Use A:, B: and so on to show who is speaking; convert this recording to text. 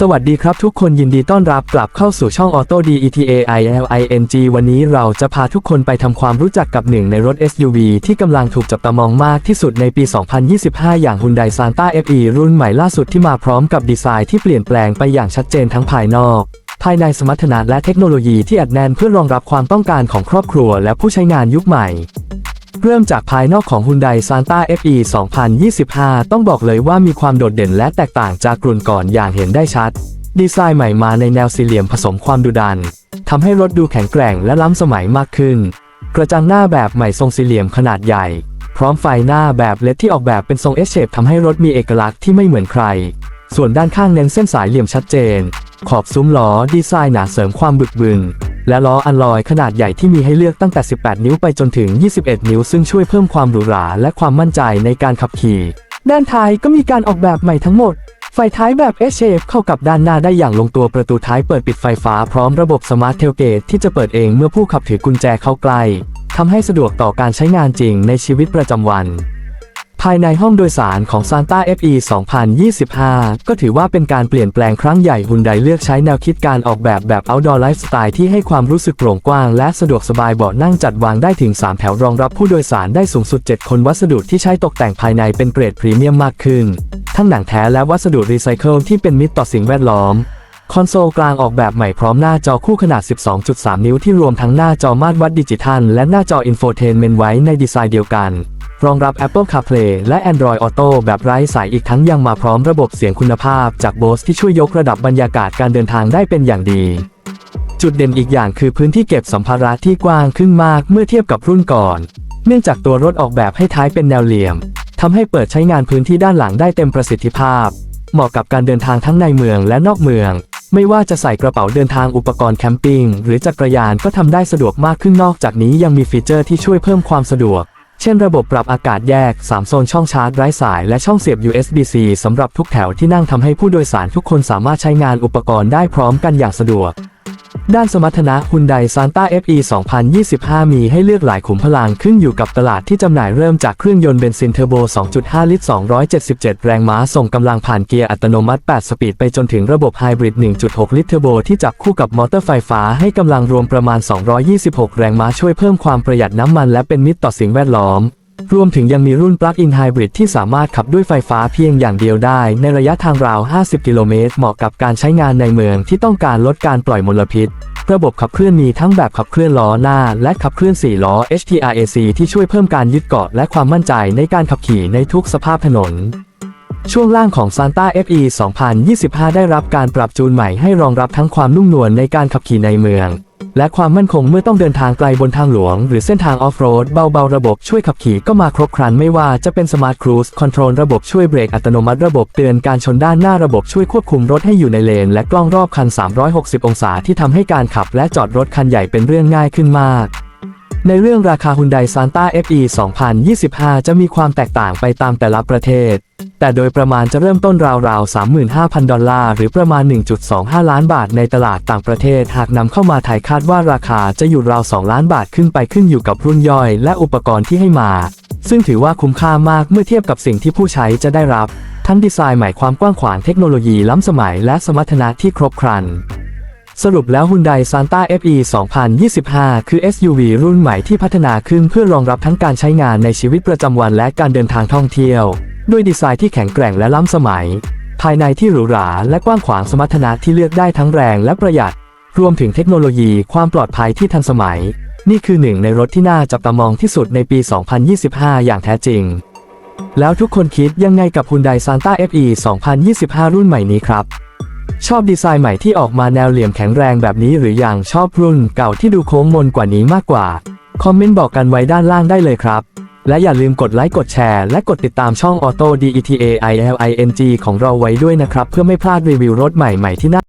A: สวัสดีครับทุกคนยินดีต้อนรับกลับเข้าสู่ช่อง Auto D E T A I L I N G วันนี้เราจะพาทุกคนไปทำความรู้จักกับหนึ่งในรถ SUV ที่กำลังถูกจับตามองมากที่สุดในปี 2025 อย่าง Hyundai Santa Fe รุ่นใหม่ล่าสุดที่มาพร้อมกับดีไซน์ที่เปลี่ยนแปลงไปอย่างชัดเจนทั้งภายนอก ภายในสมรรถนะและเทคโนโลยีที่อัดแน่นเพื่อรองรับความต้องการของครอบครัวและผู้ใช้งานยุคใหม่ เริ่มจากภายนอกของ Hyundai Santa Fe 2025 ต้องบอกเลยว่ามีความโดดเด่นและแตกต่างจากรุ่นก่อนอย่างเห็นได้ชัด ดีไซน์ใหม่มาในแนวสี่เหลี่ยมผสมความดุดันทำให้รถดูแข็งแกร่งและล้ำสมัยมากขึ้น กระจังหน้าแบบใหม่ทรงสี่เหลี่ยมขนาดใหญ่ พร้อมไฟหน้าแบบเลดที่ออกแบบเป็นทรง S shape ทำให้รถมีเอกลักษณ์ที่ไม่เหมือนใคร ส่วนด้านข้างเน้นเส้นสายเหลี่ยมชัดเจน ขอบซุ้มล้อดีไซน์หนาเสริมความบึกบึน และล้ออัลลอยขนาดใหญ่ที่มีให้เลือกตั้งแต่ 18 นิ้วไปจนถึง 21 นิ้ว ซึ่งช่วยเพิ่มความหรูหราและความมั่นใจในการขับขี่ ด้านท้ายก็มีการออกแบบใหม่ทั้งหมด ไฟท้ายแบบ S shape เข้ากับด้านหน้าได้อย่างลงตัวประตูท้ายเปิดปิดไฟฟ้าพร้อมระบบสมาร์ทเทลเกตที่จะเปิดเองเมื่อผู้ขับถือกุญแจเข้าใกล้ทำให้สะดวกต่อการใช้งานจริงในชีวิตประจำวัน ภายในห้องโดยสารของ Santa Fe 2025 ก็ถือว่าเป็นการเปลี่ยนแปลงครั้งใหญ่ฮุนไดเลือกใช้แนวคิดการออกแบบแบบ outdoor lifestyle ที่ให้ความรู้สึกโปร่งกว้างและสะดวกสบายเบาะนั่งจัดวางได้ถึง 3 แถวรองรับผู้โดยสารได้สูงสุด 7 คนวัสดุที่ใช้ตกแต่งภายในเป็นเกรดพรีเมียมมากขึ้น ทั้งหนังแท้และวัสดุรีไซเคิลที่เป็นมิตรต่อสิ่งแวดล้อมคอนโซลกลางออกแบบใหม่พร้อมหน้าจอคู่ขนาด 12.3 นิ้วที่รวมทั้งหน้าจอมาตรวัดดิจิทัล และหน้าจออินโฟเทนเมนต์ไว้ในดีไซน์เดียวกัน รองรับ Apple CarPlay และ Android Auto แบบไร้สายอีกทั้งยังมาพร้อมระบบเสียงคุณภาพจาก Bose ที่ช่วยยกระดับบรรยากาศการเดินทางได้เป็นอย่างดี จุดเด่นอีกอย่างคือพื้นที่เก็บสัมภาระที่กว้างขึ้นมากเมื่อเทียบกับรุ่นก่อน เนื่องจากตัวรถออกแบบให้ท้ายเป็นแนวเหลี่ยมทำให้เปิดใช้งานพื้นที่ด้านหลังได้เต็มประสิทธิภาพ เหมาะกับการเดินทางทั้งในเมืองและนอกเมืองไม่ว่าจะใส่กระเป๋าเดินทางอุปกรณ์แคมปิ้งหรือจักรยานก็ทำได้สะดวกมากขึ้นนอกจากนี้ยังมีฟีเจอร์ที่ช่วยเพิ่มความสะดวก เช่นระบบปรับอากาศแยก 3 โซนช่องชาร์จไร้สายและช่องเสียบ USB-C สำหรับทุกแถวที่นั่งทำให้ผู้โดยสารทุกคนสามารถใช้งานอุปกรณ์ได้พร้อมกันอย่างสะดวก ด้านสมรรถนะ Hyundai Santa Fe 2025 มีให้เลือกหลายขุมพลังขึ้นอยู่กับตลาดที่จำหน่ายเริ่มจากเครื่องยนต์เบนซินเทอร์โบ 2.5 ลิตร 277 แรงม้าส่งกำลังผ่านเกียร์อัตโนมัติ 8 สปีดไปจนถึงระบบไฮบริด 1.6 ลิตรเทอร์โบที่จับคู่กับมอเตอร์ไฟฟ้าให้กำลังรวมประมาณ 226 แรงม้าช่วยเพิ่มความประหยัดน้ำมันและเป็นมิตรต่อสิ่งแวดล้อม รวมถึงยังมีรุ่นปลั๊กอินไฮบริดที่สามารถขับด้วยไฟฟ้าเพียงอย่างเดียวได้ ในระยะทางราว 50 กิโลเมตร เหมาะกับการใช้งานในเมืองที่ต้องการลดการปล่อยมลพิษ ระบบขับเคลื่อนมีทั้งแบบขับเคลื่อนล้อหน้า และขับเคลื่อน 4 ล้อ HTRAC ที่ช่วยเพิ่มการยึดเกาะและความมั่นใจในการขับขี่ในทุกสภาพถนน ช่วงล่างของ Santa Fe 2025 ได้รับการปรับจูนใหม่ให้รองรับทั้งความนุ่มนวลในการขับขี่ในเมือง และความมั่นคงเมื่อต้องเดินทางไกลบนทางหลวง หรือเส้นทางออฟโรดเบาๆ ระบบช่วยขับขี่ก็มาครบครันไม่ว่าจะเป็นสมาร์ทครูซคอนโทรลระบบช่วยเบรกอัตโนมัติระบบเตือนการชนด้านหน้าระบบช่วยควบคุมรถให้อยู่ในเลน และกล้องรอบคัน 360 องศาที่ทำให้การขับและจอดรถคันใหญ่เป็นเรื่องง่ายขึ้นมาก ในเรื่องราคา Hyundai Santa Fe 2025 จะมีความแตกต่างไปตามแต่ละประเทศ แต่โดยประมาณจะเริ่มต้นราวๆ 35,000 ดอลลาร์ หรือประมาณ 1.25 ล้านบาทในตลาดต่างประเทศ หากนำเข้ามาไทยคาดว่าราคาจะอยู่ราว 2 ล้านบาทขึ้นไปขึ้นอยู่กับรุ่นย่อย และอุปกรณ์ที่ให้มา ซึ่งถือว่าคุ้มค่ามากเมื่อเทียบกับสิ่งที่ผู้ใช้จะได้รับ ทั้งดีไซน์ใหม่ความกว้างขวางเทคโนโลยีล้ำสมัยและสมรรถนะที่ครบครัน สรุปแล้ว Hyundai Santa Fe 2025 คือ SUV รุ่นใหม่ที่พัฒนาขึ้นเพื่อรองรับทั้งการใช้งานในชีวิตประจำวันและการเดินทางท่องเที่ยว ด้วยดีไซน์ที่แข็งแกร่งและล้ำสมัย ภายในที่หรูหราและกว้างขวางสมรรถนะที่เลือกได้ทั้งแรงและประหยัด รวมถึงเทคโนโลยีความปลอดภัยที่ทันสมัย นี่คือหนึ่งในรถที่น่าจับตามองที่สุดในปี 2025 อย่างแท้จริง แล้วทุกคนคิดยังไงกับ Hyundai Santa Fe 2025 รุ่นใหม่นี้ครับ ชอบดีไซน์ใหม่ที่ออกมาแนวเหลี่ยมแข็งแรงแบบนี้หรืออย่างชอบรุ่นเก่าที่ดูโค้งมนกว่านี้มากกว่า คอมเมนต์บอกกันไว้ด้านล่างได้เลยครับ และอย่าลืมกดไลค์กดแชร์และกดติดตามช่อง Auto D E T A I L I N G ของเราไว้ด้วยนะครับ เพื่อไม่พลาดรีวิวรถใหม่ๆที่น่า